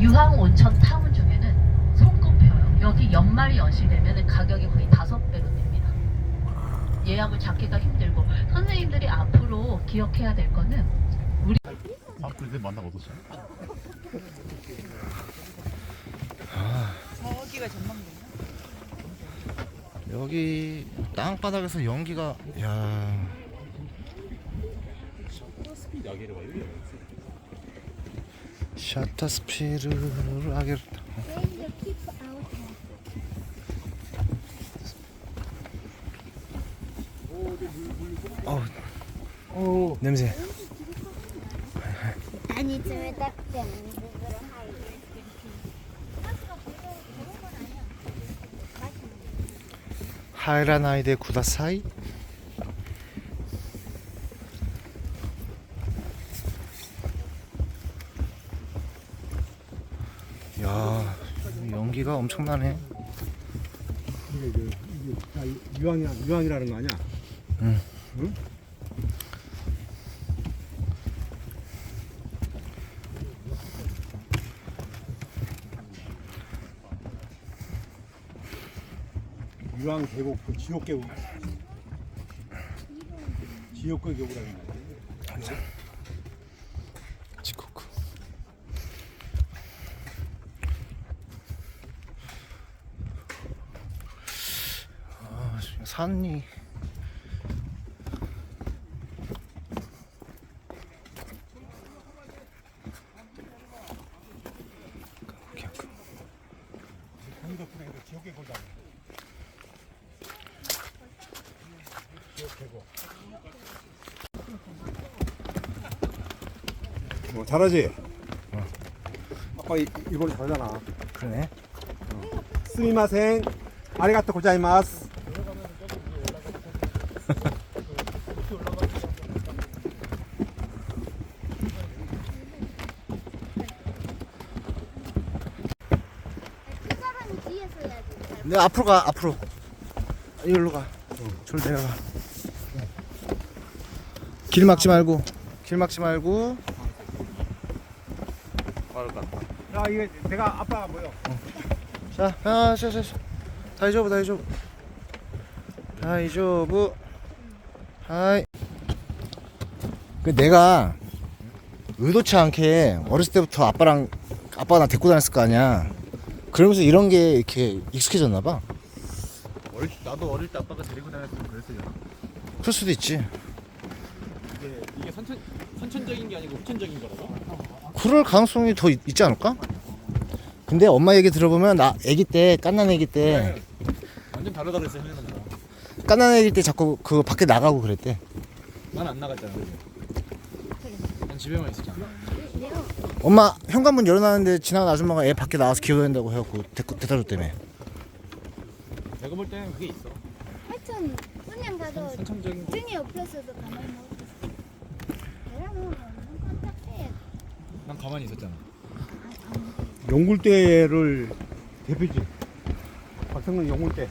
유황 온천 타운 중에는 손꼽혀요. 여기 연말이 연시 되면 가격이 거의 다섯 배로 됩니다. 예약을 잡기가 힘들고 선생님들이 앞으로 기억해야 될 거는 아 그래 만나 어떠세요? 저기가 전망대냐? 여기 땅바닥에서 연기가 야 샤타스피르를 하겠다. 어, 오. 냄새. 아니 좀 닦지 하이라나이데 구다사이. 여기가 엄청나네. 이게 이제 이게 다 유황이 유황이라는 거 아니야? 응. 응? 유황 계곡, 그 지옥 계곡, 지옥 계곡이라는 거. 감사. 3人뭐 잘하 지? 응. 아빠 이, 일본어 잘하잖 아. 그러 네. 응. 스미마 생. 아리가토 고자이마 스. 내 앞으로 가 앞으로 이리로 가 저리 내려가 길 막지 말고 길 막지 말고 야 이게 내가 아빠가 뭐요? 자, 아, 자, 자, 자. 다이조부, 다이조부. 다이조부. 하이. 그 내가 의도치 않게 어렸을 때부터 아빠랑 아빠가 나 데리고 다녔을 거 아니야. 그러면서 이런 게 이렇게 익숙해졌나 봐. 어릴 나도 어릴 때 아빠가 데리고 다녔으면 그랬어요. 그럴 수도 있지. 이게 이게 선천 선천적인 게 아니고 후천적인 거라고? 그럴 가능성이 더 있, 있지 않을까? 근데 엄마 얘기 들어보면 나 아기 때 깐난 아기 때 완전 다르다 그랬어요 나랑. 깐난 아기 때 자꾸 그 밖에 나가고 그랬대. 난안 나갔잖아. 난 집에만 있었잖아. 엄마 현관문 열어놨는데 지나간 아줌마가 애 밖에 나와서 기어다닌다고 해갖고 데리고 데려다 줬다며. 내가 볼 때는 그게 있어. 하여튼 그냥 가도 선천적인 등이 없어서도 가만히 못 있어 계란은 눈 깜짝해 난 가만히 있었잖아. 용굴대를 대표지 박성근 용굴대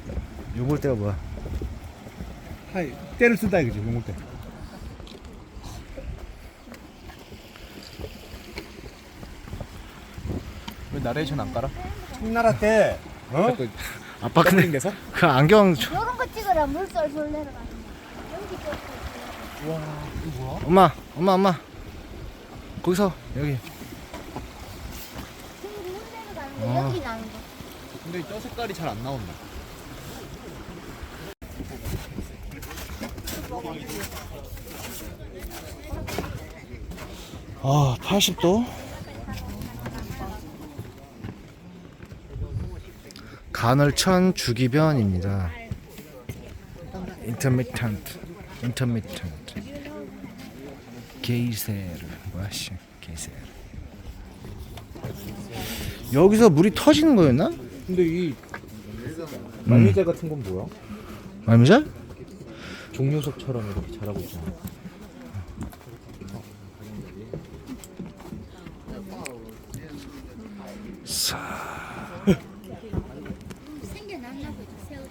요볼 때가 뭐야? 하이 때를 쓴다 이거지 용굴대 왜 나레이션 안 깔아? 청나라 때 어? 아빠 근데 데서? 그 안경 저- 요런 거 찍어라 물 쏠쏠 내려가는 거 연기 좋고 엄마 엄마 엄마 거기서 여기 물 내려가는 거 연기 나는 거 근데 저 색깔이 잘 안 나온다. 아 80도 간헐천 주기변입니다 인터미턴트 인터미턴트 게이세르 뭐야씨 게이세르 여기서 물이 터지는 거였나? 근데 이 말미잘 같은 건 뭐야? 말미잘? 종료석처럼 이렇게 자라고 있잖아. 생겨났나 보지 세월이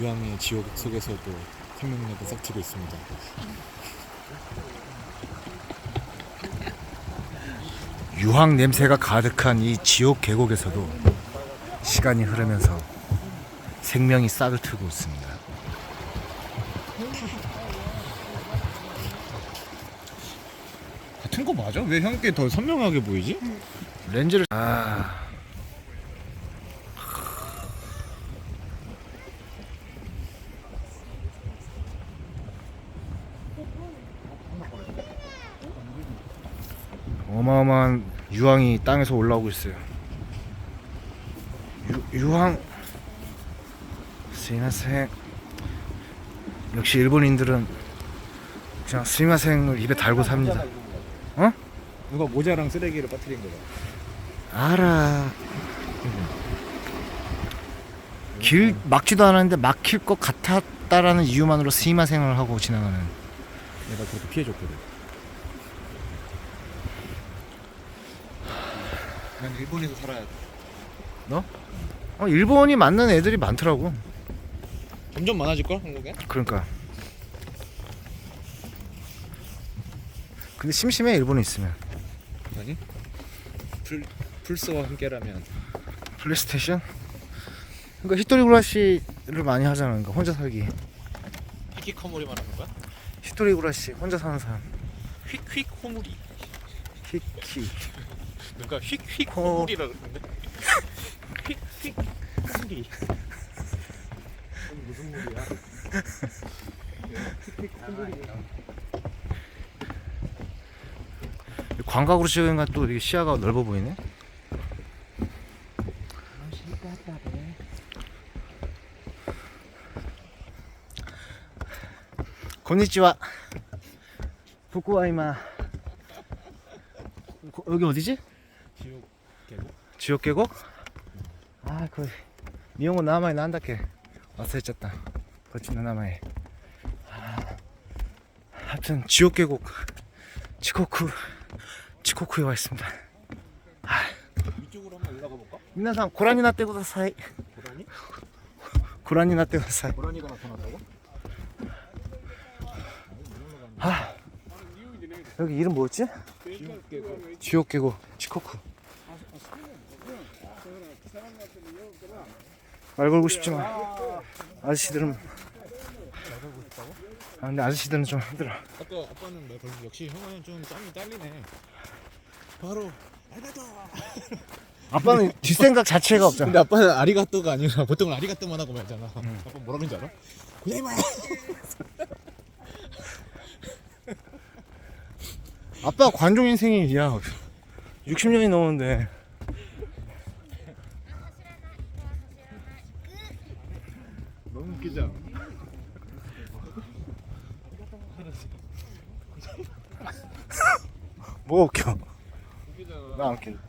유황의 지옥 속에서도 생명력이 싹트고 있습니다. 유황 냄새가 가득한 이 지옥 계곡에서도 시간이 흐르면서 생명이 싹을 트고 있습니다. 같은 거 맞아? 왜 형께 더 선명하게 보이지? 렌즈를 아 어마어마한 유황이 땅에서 올라오고 있어요. 유, 유황 스미마생 역시 일본인들은 그냥 스미마생을 입에 달고 삽니다. 어? 누가 모자랑 쓰레기를 빠뜨린 거야. 알아. 길 막지도 않았는데 막힐 것 같았다라는 이유만으로 스미마생을 하고 지나가는. 내가 그렇게 피해줬거든. 난 일본에서 살아야 돼. 어, 일본이 맞는 애들이 많더라고. 점점 많아질 걸 한국에? 그러니까. 근데 심심해 일본에 있으면. 아니? 풀 풀스와 함께라면 플레이스테이션? 그러니까 히토리 구라시를 많이 하잖아. 그러니까 혼자 살기. 히키커모리 말하는 거야? 히토리 구라시 혼자 사는 사람. 휙휙 호무리. 히키. 누가 휙휙 호- 호무리라 그러는데? 휙휙 호무리. 무슨 물이야? 광각으로 찍으니까 또 이게 시야가 넓어 보이네. 건니치와 부쿠와이마 고- 여기 어디지? 지옥 계곡? 지옥 계곡? 아, 그 니용은 남아에 난다케. 왔어졌다. 거친나 남아에. 하여튼 지옥 계곡 그 치코쿠 치코쿠에 와 있습니다. 아. 이쪽으로 한번 올라가 볼까? 민나상 고라니나 떼고 사이. 고라니? 고라니나 떼고 사이. 고라니가 나타났다고? 아 여기 이름 뭐였지? 지옥 계곡. 지옥 계곡 치코쿠. 말 걸고 싶지만 아저씨들은 아 근데 아저씨들은 좀 힘들어 아까 아빠는 말 걸고 역시 형은 좀 짬이 딸리네. 바로 알가도. 아빠는 뒷생각 자체가 없잖아 근데 아빠는 아리가또가 아니라 보통은 아리가또만 하고 말잖아. 아빠 뭐라 그런지 알아? 고야이마. 아빠 관종 인생이 야 60년이 넘었는데 너무 웃기죠? 뭐가 웃겨 웃기잖아. 나안 웃긴다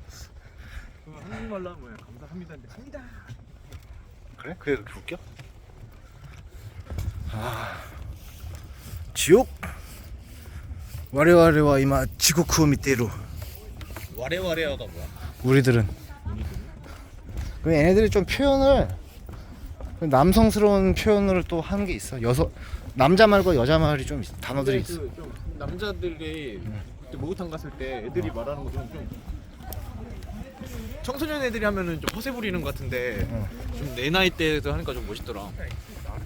한국말로 하면 뭐야? 감사합니다인데 합니다. 그래? 그게 그렇게 웃겨? 아 지옥 와레와레와 이마 지구쿠 밑대로 와레와레어가 뭐야? 우리들은 그 얘네들이 좀 표현을 그 남성스러운 표현을 또 하는 게 있어 여서 남자 말과 여자 말이 좀 있어 단어들이 있어 그, 좀 남자들이 그때 목욕탕 갔을 때 애들이 말하는 것좀 좀 청소년 애들이 하면은 좀 허세 부리는 것 같은데 어. 좀 내 나이 때에서 하니까 좀 멋있더라.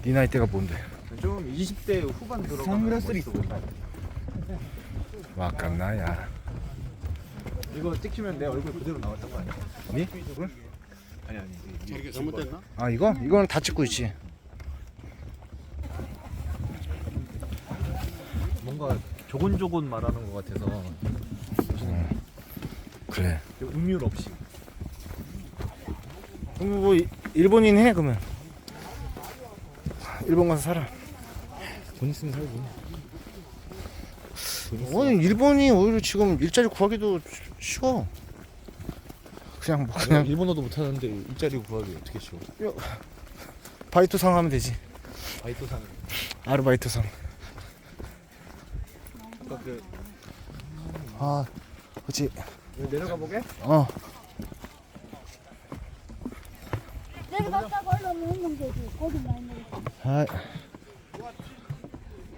네 나이대가 뭔데 좀 20대 후반 들어가면 멋있어 보인다. 와깐나야 이거 찍히면 내 얼굴 그대로 나왔던 거 아니야? 니? 아니 아니 이게 잘못됐나? 아 이거? 이거는 다 찍고 있지 뭔가 조곤조곤 말하는 것 같아서. 그래. 음률 없이. 그럼 뭐 이- 일본인 해 그러면. 일본 가서 살아. 돈 있으면 살지. 아니 일본이 오히려 지금 일자리 구하기도 쉬워. 그냥 뭐 그냥. 그냥 일본어도 못하는데 일자리 구하기 어떻게 쉬워? 바이토상 하면 되지. 바이토 사는 아르바이토상. 아까 그 아, 그렇지. 내려가 보게? 어. 내려갔다가 올라오면 되지. 거기 많이 내려. 아.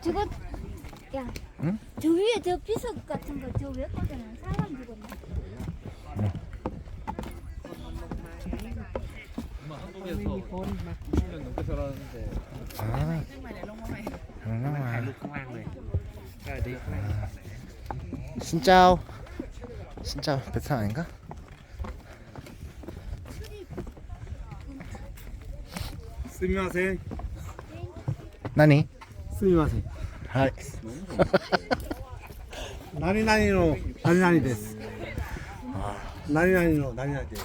저거 야. 응? 저 위에 저 비석 같은 거 저 왜 꽂아놔? 사람 죽었나? 한국에서 60년 넘게 살았는데 아. 그러나. 진짜오. 진짜 베트남 아닌가? 스미마세. 나니? 스미마세. 하이. 나니 나니노 나니 나니 데스. 나니 나니노 나니 나니 데스.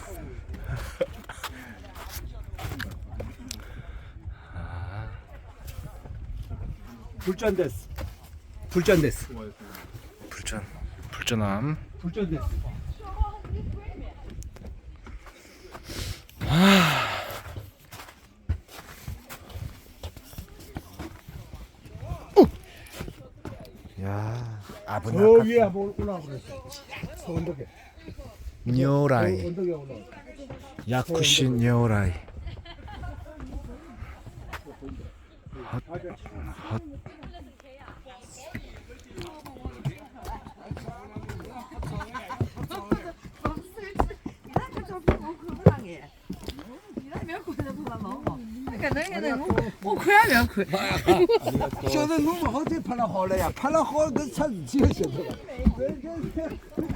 불전 데스. 불전 데스. 불전. 불전함. 불전 데스. 야, 아분 저 위에 한번 올라가 버렸어. 저 언덕에. 뇨라이. 저 언덕에 올라가. 야쿠시 뇨라이. 搿能搿能，我看也覅看。晓得侬勿好再拍了好了呀，拍了好搿出事体晓得伐？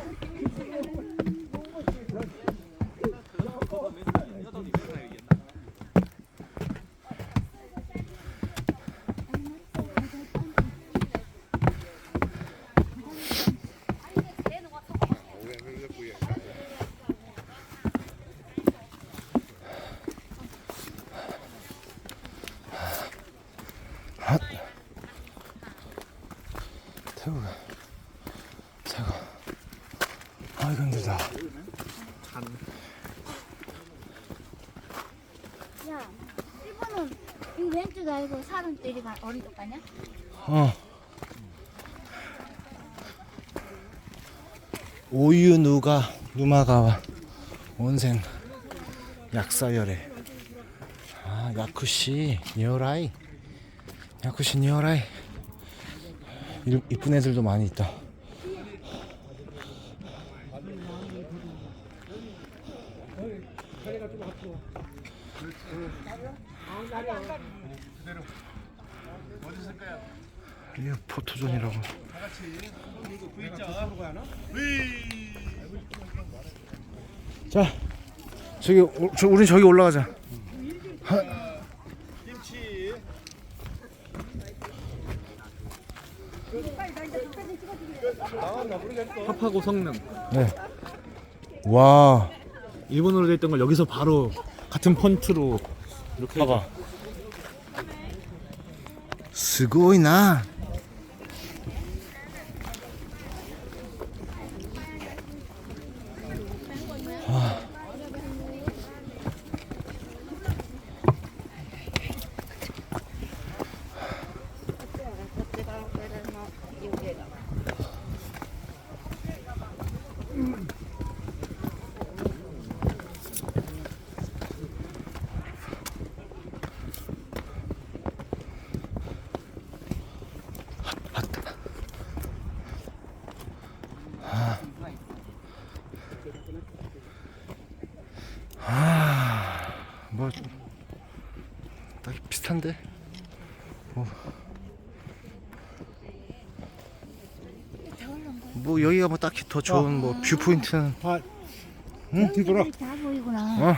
야, 일본은 이 왼쪽 아니고 사람들이 가 오른쪽 가냐? 어. 오유 누가 누마가와 온센 약사열에 아 야쿠시 니오라이 야쿠시 니오라이 이- 이쁜 애들도 많이 있다 이게 포토존이라고. 자 저기 오- 저, 우린 저기 올라가자. 합하고 성능. 와. 일본어로 돼 있던 걸 여기서 바로 같은 폰트로 이렇게 봐봐. 스고이나 뭐 딱히 비슷한데? 뭐, 뭐 여기가 뭐 딱히 더 좋은 뭐 뷰 포인트는 응? 뒤 돌아. 다 보이구나. 어.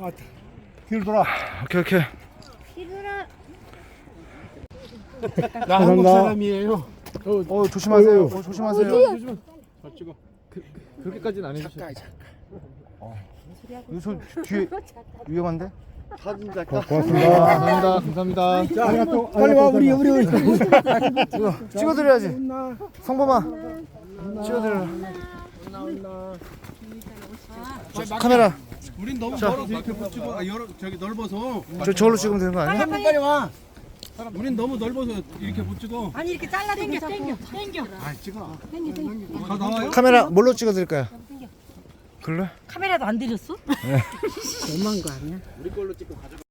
아, 뒤로 돌아. 오케이 오케이. 이거라 나 한국 사람이에요. 어 조심하세요. 어, 조심하세요. 잘 찍어. 그, 그렇게까지는 안 해주셔. 이거? 저 뒤에 위험한데 사진 작가. 고맙습니다 감사합니다 감사합니다 자, 빨리 와 우리 우리 우리. 찍어드려야지 성범아 찍어드려 저, 카메라 우린 너무 멀어서 이렇게 못 찍어. 아, 여러 저기 넓어서. 저 저걸로 찍으면 되는 거 아니야? 빨리 와. 우린 너무 넓어서 이렇게 못 찍어. 아니 이렇게 잘라 당겨 당겨 당겨 아, 찍어. 다 나와요? 카메라 뭘로 찍어드릴까요? 글로? 카메라도 안 들였어? 너무한 거 아니야?